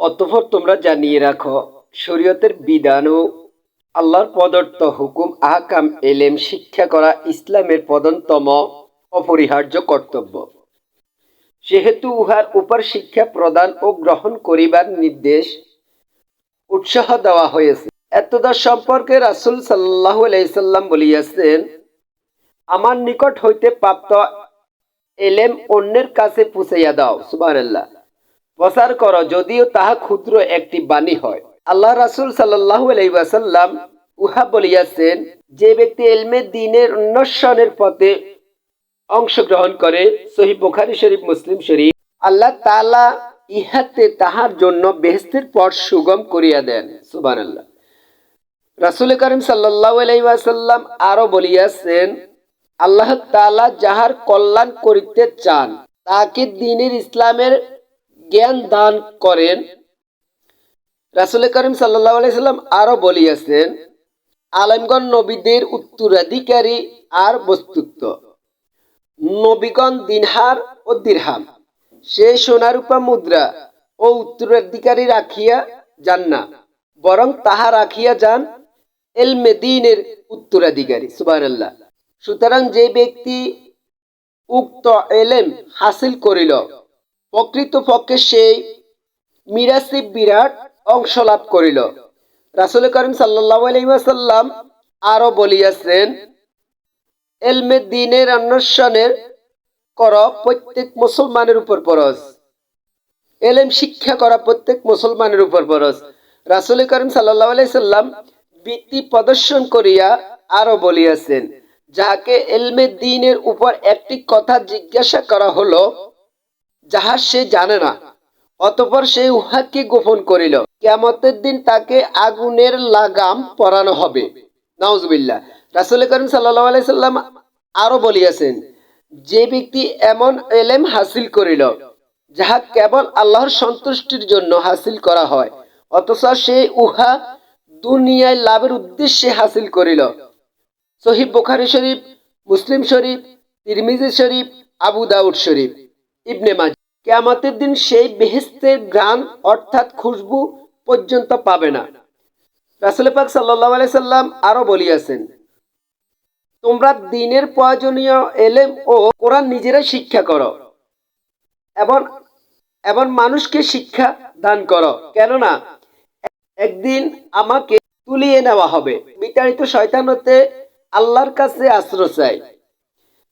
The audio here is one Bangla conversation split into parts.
অতঃপর তোমরা জানিয়ে রাখো, শরীয়তের বিধান ও আল্লাহর প্রদত্ত হুকুম, আহকাম, এলেম, শিক্ষা করা ইসলামের প্রধানতম অপরিহার্য কর্তব্য। সেহেতু উহার উপর শিক্ষা প্রদান ও গ্রহণ করিবার নির্দেশ উৎসাহ দেওয়া হয়েছে। এতদা সম্পর্কে রাসুল সাল্লাহ আলাইসাল্লাম বলিয়াছেন, আমার নিকট হইতে প্রাপ্ত এলেম অন্যের কাছে পুষাইয়া দাও। সুবহানাল্লাহ। প্রচার করো, যদিও তাহা ক্ষুদ্র একটি বাণী হয়। আল্লাহ রাসুল আলাইসাল্লাম উহা বলিয়াছেন, যে ব্যক্তি এলমে দিনের অন্বেষণের পথে অংশগ্রহণ করে সহি বুখারি শরীফ, মুসলিম শরীফ, আল্লাহ তালা ইহাতে তাহার জন্য বেহেস্তের পথ সুগম করিয়া দেন। সুবান আল্লাহ রাসুল করিম সাল্লাহ আলাইসাল্লাম বলিয়াছেন, আল্লাহ তালা যাহার কল্যাণ করিতে চান তাকে দিনের ইসলামের জ্ঞান দান করেন। রাসুল করিম সাল্লাহ আলাইসাল্লাম আরও বলিয়াছেন, আলমগণ নবীদের উত্তরাধিকারী আর বস্তুত্ব নবীগণ দিনহার ও দিরহাম। সে সোনারূপা মুদ্রা ও উত্তরাধিকারী রাখিয়া যান না, বরং তাহা রাখিয়া যান এলমে দিনের উত্তরাধিকারী। সুবাহ সুতরাং যে ব্যক্তি উক্ত এলেম হাসিল করিল প্রকৃত পক্ষে সেই মিরাসি বিরাট অংশ লাভ করিল। রাসুল করিম সাল্লাহ আলহিমাসাল্লাম আরও বলিয়াছেন, এলমে দিনের অন্বেষণের কর প্রত্যেক মুসলমানের উপর পরস এলেম শিক্ষা করা প্রত্যেক মুসলমানের উপর পরস রাসুল করিম সাল্লাহ আলাইসাল্লাম বৃত্তি প্রদর্শন করিয়া আরও বলিয়াছেন, যাহাকে এলমে দিনের উপর একটি কথা জিজ্ঞাসা করা হলো যাহা সে জানে না, অতপর সে উহাকে গোপন করিল। কেমতের দিন তাকে আগুনের লাগাম পরানো হবে। নাউজবিল্লা রাসুল করিম সাল্লাহ আলাইসাল্লাম আরও বলিয়াছেন, যে ব্যক্তি এমন এলেম হাসিল করিল, যাহা কেবল আল্লাহর সন্তুষ্টির জন্য হাসিল করা হয়, অথচ সে উহা দুনিয়ায় লাভের উদ্দেশ্যে হাসিল করিল। সহিব বুখারি শরীফ, মুসলিম শরীফ, তিরমিজি শরীফ, আবু দাউদ শরীফ, ইবনে মাজ কেয়ামতের দিন সেই বেহেস্তের গ্রান অর্থাৎ খুশবু পর্যন্ত পাবে না। রাসুল পাক সাল্লাহ আলাইসাল্লাম আরও বলিয়াছেন, তোমরা দিনের প্রয়োজনীয় এলেম ও কোরআন নিজেরা শিক্ষা করো এবং এবং মানুষকে শিক্ষা দান করো। কেননা, একদিন আমাকে তুলিয়ে নেওয়া হবে। বিতাড়িত শয়তানতে আল্লাহর কাছে আশ্রয় চাই।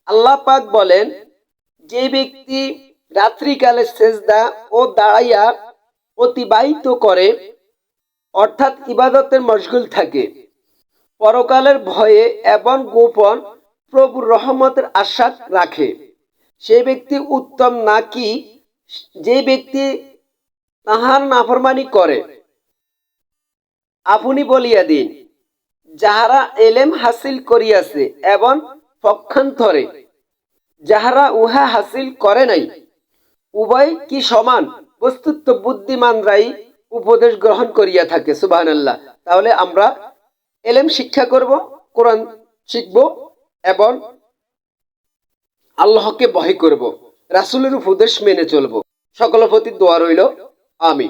আল্লাহ পাক বলেন, যে ব্যক্তি রাত্রিকালে সেজদা ও দাঁড়াইয়া অতিবাহিত করে, অর্থাৎ ইবাদতের মশগুল থাকে। পরকালের ভয়ে এবং গোপন প্রভুর রহমতের আশা রাখে। সে ব্যক্তি উত্তম নাকি যে ব্যক্তি তাহার নাফরমানি করে। আপনি বলিয়া দিন, যাহারা এলেম হাসিল করিয়াছে এবং পক্ষান্তরে, যাহারা উহা হাসিল করে নাই উভয় কি সমান? বস্তুত্ব বুদ্ধিমানরাই উপদেশ গ্রহণ করিয়া থাকে সুবাহ তাহলে আমরা এলেম শিক্ষা করব, কোরআন শিখব এবং আল্লাহকে বহি করব, রাসুলের উপদেশ মেনে চলব। সকল প্রতি দোয়া রইল আমি